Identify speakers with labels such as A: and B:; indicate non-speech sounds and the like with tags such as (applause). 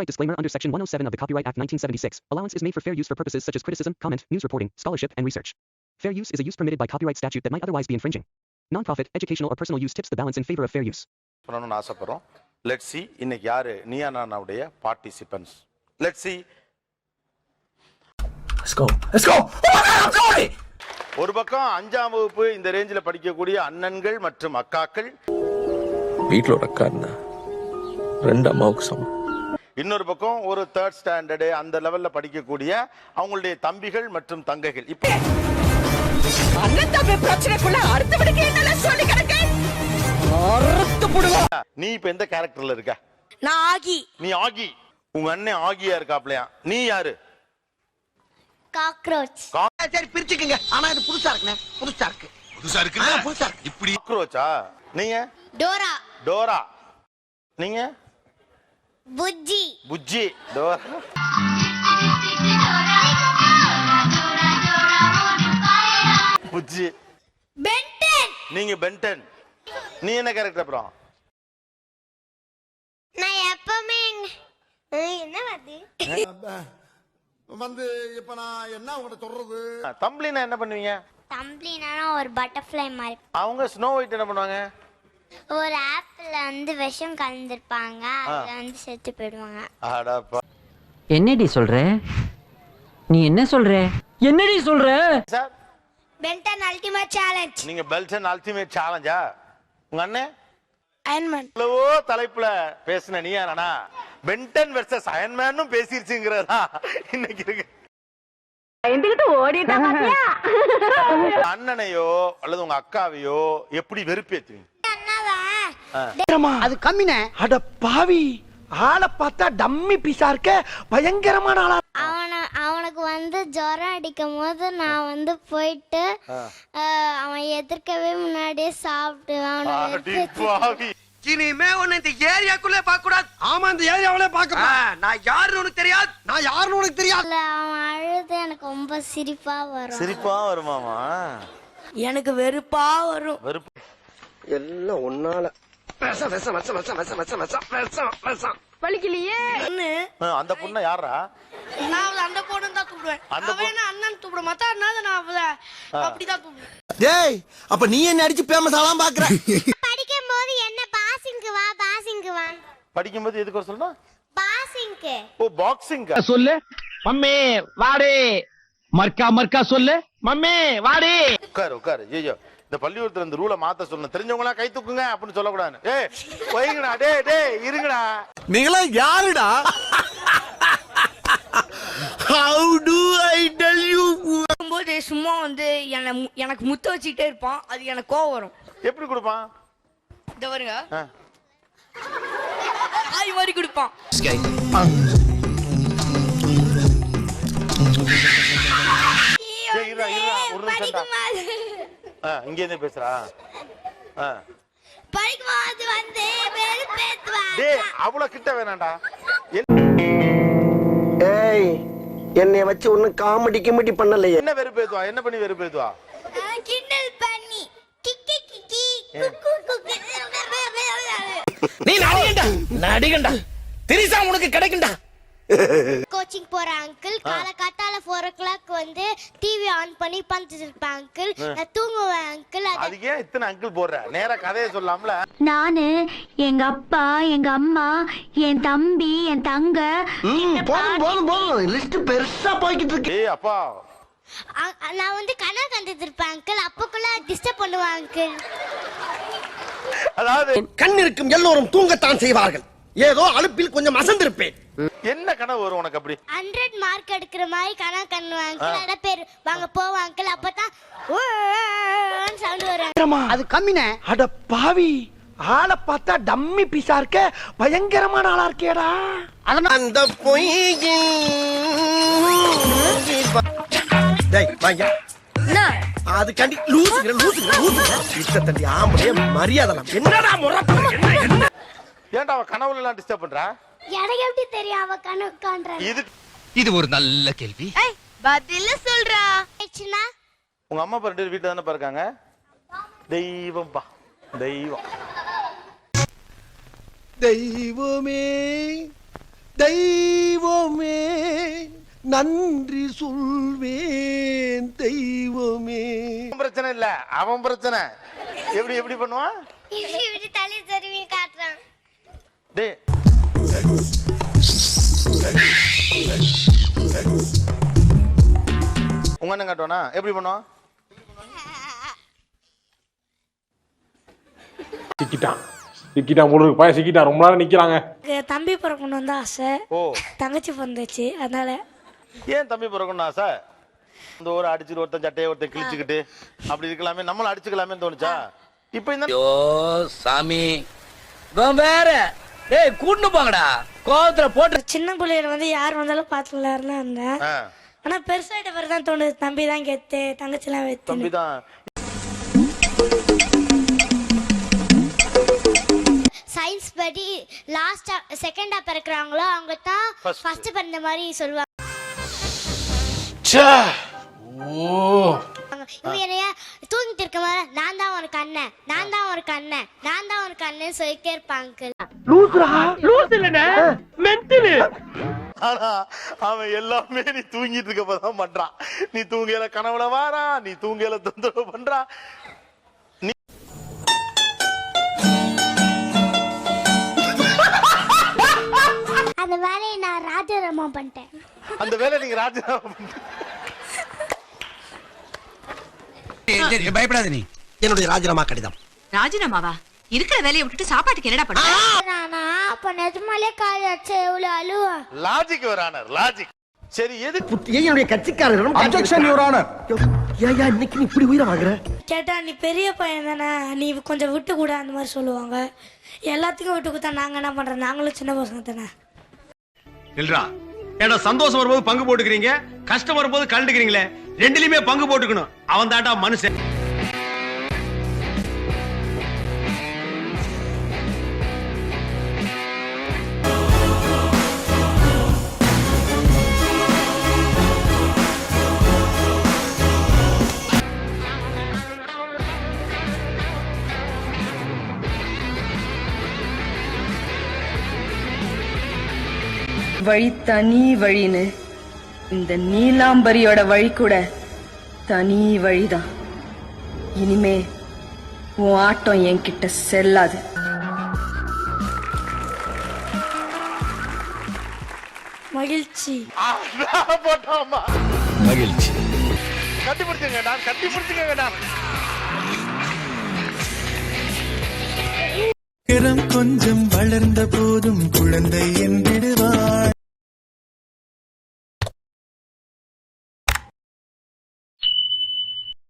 A: Copyright disclaimer under Section 107 of the Copyright Act 1976. Allowance is made for fair use for purposes such as criticism, comment, news reporting, scholarship, and research. Fair use is a use permitted by copyright statute that might otherwise be infringing. Nonprofit, educational, or personal use tips the balance in favor of fair use.
B: பண்ணணும்னு ஆசைப்படுறோம் let see இன்னைக்கு யாரு நீயா நானாவுடைய participants let see
C: Let's go. Let's go. Oh my God, I'm going!
B: ஒரு பக்கம் அஞ்சாம் வகுப்பு இந்த ரேஞ்சில் படிக்கக்கூடிய அண்ணன்கள் மற்றும் அக்காக்கள்
D: வீட்டில் ஒரு அக்கா இருந்தா ரெண்டு அம்மாவுக்கு சமம்
B: இன்னொரு பக்கம் ஒரு தேர்ட் ஸ்டாண்டர்டு அந்த லெவல்ல படிக்கக்கூடிய அவங்களுடைய தம்பிகள் மற்றும் தங்கைகள். இப்போ நீ இப்ப எந்த கேரக்டர்ல இருக்க?
E: நான் ஆகி.
B: நீ ஆகி. உங்க அண்ணன் ஆகியா இருக்காப்லையா? நீ யாரு?
F: காக்ரோச்.
G: சரி பிரிச்சுக்குங்க. ஆனா இது புதுசா இருக்குண்ணே. புதுசா இருக்கு. புதுசா இருக்கு புதுசா இருக்கு.
B: இப்படி. காக்ரோச்சா? நீங்க?
F: டோரா.
B: டோரா. நீங்க?
F: புஜ்ஜி.
B: புஜ்ஜி. டோரா புஜ்ஜி.
F: பென்டன்.
B: நீங்க பென்டன். நீ என்ன கேரக்டர் அப்புறம்?
F: நான் எப்பவுமே என்ன வருது
H: வந்து இப்ப நான் என்ன உங்கள்கிட்ட சொல்றது?
B: தம்பினா என்ன பண்ணுவீங்க?
F: தம்பினா ஒரு பட்டர்ஃப்ளை மாதிரி.
B: அவங்க ஸ்னோ ஒயிட் என்ன பண்ணுவாங்க?
F: ஒரு ஆப்பிள் வந்து விஷம் கலந்துருப்பாங்க. அதுல வந்து செத்து போயிடுவாங்க.
B: அடப்பா.
I: என்னடி சொல்ற? நீ என்ன சொல்ற? என்னடி சொல்ற?
B: சார்.
F: பென்டன் அல்டிமேட் சேலஞ்ச்
B: நீங்க பெல்டன் அல்டிமேட் சேலஞ்சா உங்க அண்ணன்
F: அயன்மேன்
B: எவ்வளவோ தலைப்புல பேசின நீ யாரனா பென்டன் வெர்சஸ் அயன்மேனும் பேசிருச்சுங்கிறதா இன்னைக்கு இருக்கு. அண்ணனையோ அல்லது உங்க அக்காவையோ எப்படி வெறுப்பேத்துவீங்க?
G: அது கம்மினே. அட பாவி. ஆளை பார்த்தா டம்மி பீஸா இருக்க. பயங்கரமான ஆளா.
F: அவன அவனுக்கு வந்து ஜுரம் அடிக்கும் போது நான் வந்து போயிட்டு அவன் எதிர்க்கவே முன்னாடியே சாப்பிட்டு அவனை
B: அடி பாவி.
G: இனிமே உன்னை இந்த ஏரியாக்குள்ளே பார்க்க கூடாது ஆமா இந்த ஏரியாவிலே பார்க்க நான் யாருன்னு உனக்கு தெரியாது. நான் யாருன்னு உனக்கு தெரியாது.
F: அவன் அழுது எனக்கு ரொம்ப சிரிப்பா வரும்.
B: சிரிப்பா வருமாமா?
E: எனக்கு வெறுப்பா வரும்.
B: வெறுப்பு.
G: எல்லாம் ஒன்னால. விஷம் விஷம் விஷம் விஷம் விஷம் விஷம் விஷம் விஷம் விஷம்
E: வலிக்கலையே.
B: ஆ, அந்த பொண்ணை யாரா
E: நான் அவளை அந்த பொண்ணு தான் கூப்பிடுவேன்.
B: அந்த
E: என்ன அண்ணன் கூப்பிட மாட்டா? அதனால நான் அவளை அப்படிதான் கூப்பிடுவேன்.
H: டேய் அப்ப நீ என்ன அடிச்சு பேமஸ் ஆலாம் பாக்குற? (laughs)
F: படிக்கும் போது என்ன பாசிங்க்கு வா பாசிங்க்கு வா
B: படிக்கும்போது எதுக்கு வர
F: பாசிங்க்கு
B: ஓ பாக்ஸிங்
I: சொல்லு. மம்மி வாடி. மர்க்கா மர்க்கா சொல்லு. மம்மி வாடி.
B: உட்காரு உட்காரு. ஐயோ இந்த பள்ளிக்கூடத்துல இந்த ரூலை மாத்த சொல்லணும் தெரிஞ்சவங்க எல்லாம் கை தூக்குங்க அப்படின்னு சொல்லக்கூடாது. ஏய் வைங்கடா டேய் டேய் இருங்கடா.
H: நீங்களா யாருடா? How do I tell you
E: போது சும்மா வந்து என்னை மு- எனக்கு முத்த வச்சுக்கிட்டே இருப்பான். அது எனக்கு கோவம் வரும்.
B: எப்படி கொடுப்பான்?
E: இந்த வருங்க. ஆய் மாதிரி கொடுப்பான்.
B: ஒரு நிமிஷம்டா. ஆ, இங்க இருந்து பேசுறா ஆ.
F: படிக்கும்போது வந்து
B: டேய் அவ்வளவு கிட்ட வேணாம்டா
G: ஏய் என்னைய வச்சு ஒன்னும் காமெடி கிமெடி பண்ணலையே
B: என்ன வெறுப்பேத்துவா என்ன பண்ணி வெறுப்பேத்துவா
F: கிண்டல் பண்ணி கிக்கி கிக்கி குக்கு குக்கு
C: நீ நடிகண்டா நடிகண்டா திரிசா உனக்கு கிடைக்கும்டா
F: கோச்சிங் போற அங்கிள் காலை காத்தால வந்து டிவி ஆன் பண்ணி பார்த்துட்டு இருப்பேன் அங்கிள் நான் தூங்குவேன் அங்கிள் அது
B: ஏன் இத்தனை அங்கிள் போடுற? நேரா கதையை சொல்லாமல?
J: நானு எங்க அப்பா எங்க அம்மா என் தம்பி என் தங்க
G: போதும் போதும் போதும். லிஸ்ட் பெருசா போய்கிட்டு இருக்கு.
B: ஏய் அப்பா.
F: அ- நான் வந்து கனவு கண்டுட்டு இருப்பேன் அங்கிள் அப்பக்குள்ள டிஸ்டர்ப் பண்ணுவேன் அங்கிள்
B: அதாவது
G: கண் இருக்கும் எல்லோரும் தூங்கத்தான் செய்வார்கள். ஏதோ அலுப்பில் கொஞ்சம் அசந்திருப்பேன்.
B: என்ன கனவு வரும் உனக்கு அப்படி?
F: ஹண்ட்ரட் மார்க் எடுக்கிற மாதிரி கனவு கண்ணுவேன் அங்கிள் நிறைய பேர் வாங்க போவோம் அங்கிள் அப்பதான் சவுண்ட் வரும்.
G: அது கம்மினே. அட பாவி. ஆளை பார்த்தா டம்மி பீஸா இருக்க. பயங்கரமான ஆளா இருக்கேடா அந்த பொய் அது கண்டி லூசுங்கிற லூசுங்கிற லூசுங்கிற இஷ்ட தண்டி ஆம்பளைய மரியாதை என்னடா முறை என்ன
B: ஏன்டா அவ கனவுல எல்லாம் டிஸ்டர்ப் பண்றா?
F: எனக்கு எப்படி தெரியும் அவ கனவு காண்ற
B: இது
C: இது ஒரு நல்ல கேள்வி.
F: பதில சொல்றா.
B: உங்க அம்மா அப்பா ரெண்டு பேரும் வீட்டுல தானே இருக்காங்க? தெய்வம் பா தெய்வம்.
H: தெய்வமே தெய்வ நன்றி சொல்வேன் தெய்வமே.
B: பிரச்சனை இல்ல அவன் பிரச்சனை. எப்படி எப்படி பண்ணுவான்?
F: இப்படி இப்படி தள்ளி தருவி காட்டுறான்.
B: டேய் உங்க அண்ணன் காட்டுவானா? எப்படி பண்ணுவான்?
K: சிக்கிட்டான். சிக்கிட்டான் போல இருக்கு. பையன் சிக்கிட்டான். ரொம்ப நேரம் நிக்கிறாங்க.
E: தம்பி பிறக்கணும் வந்து ஆசை.
B: ஓ.
E: தங்கச்சி பிறந்துச்சு. அதனால
B: ஏன் தம்பி பிறக்கணும் ஆசை? இந்த ஒரு அடிச்சுட்டு ஒருத்தன் சட்டையை ஒருத்தன் கிழிச்சுக்கிட்டு அப்படி இருக்கலாமே. நம்மளும் அடிச்சுக்கலாமே தோணுச்சா? இப்ப இந்த
C: சாமி. வேற. டேய் கூட்டு போங்கடா. கோவத்துல போட்டு
E: சின்ன பிள்ளையில வந்து யார் வந்தாலும் பார்த்து விளையாடுனா இருந்தேன் ஆனா பெருசாயிட்ட பிறகு தான் தோணுது. தம்பி தான் கெத்து தங்கச்சிலாம் வெத்து.
B: தம்பி தான்
F: சயின்ஸ் படி லாஸ்டா செகண்டா பிறக்குறாங்களோ அவங்க தான். ஃபர்ஸ்ட் பிறந்த மாதிரி சொல்லுவாங்க. இவங்க என்னைய தூங்கிட்டு இருக்க மாதிரி நான் தான் ஒரு கண்ணன் நான் தான் ஒரு கண்ணன் நான் தான் ஒரு கண்ணன் சொல்லிட்டே இருப்பாங்க.
I: லூஸ் இல்லனே மென்டலு
B: ஆனா அவன் எல்லாமே நீ தூங்கிட்டு இருக்கப்பதான் பண்றான். நீ தூங்கல கனவுல வாரா நீ தூங்கல தொந்தரவு பண்றான்
F: அந்த வேலையை நான் ராஜாராமா பண்ணிட்டேன்.
B: அந்த வேலை நீங்க ராஜினாமா பண்ணிட்டு-
C: பயப்படாத நீ.
G: என்னுடைய ராஜினாமா கடிதம்.
J: ராஜினாமாவா? இருக்கிற வேலையை விட்டுட்டு சாப்பாட்டுக்கு என்னடா பண்ண
F: அப்ப நிஜமாலே கால் வச்சு எவ்வளவு அழுவா?
B: லாஜிக் வரானர் லாஜிக் சரி எது
G: ஏன் என்னுடைய கட்சிக்காரர்களும் அப்ஜெக்ஷன் யுவர் ஆனர் ஏயா இன்னைக்கு நீ இப்படி உயிரை வாங்குற
E: கேட்டா நீ பெரிய பையன் தானே. நீ கொஞ்சம் விட்டு கூட அந்த மாதிரி சொல்லுவாங்க. எல்லாத்துக்கும் விட்டு கொடுத்தா நாங்க என்ன பண்றோம் நாங்களும் சின்ன பசங்க தானே.
I: இல்லடா ஏடா சந்தோஷம் வரும்போது பங்கு போட்டுக்கிறீங்க? கஷ்டம் வரும்போது கலந்துக்கிறீங்களே ரெண்டுலயுமே பங்கு போட்டுக்கணும். அவன் தாண்டா மனுஷன்.
J: வழி தனி வழின்னு. இந்த நீலாம்பரியோட வழி கூட தனி வழிதான் இனிமே உன் ஆட்டம் என்கிட்ட செல்லாது.
E: மகிழ்ச்சி.
C: மகிழ்ச்சி.
B: கட்டி பிடிச்சுங்க நான் கட்டி பிடிச்சுங்க நான்
H: கொஞ்சம் வளர்ந்த போதும் குழந்தை என்றிடு.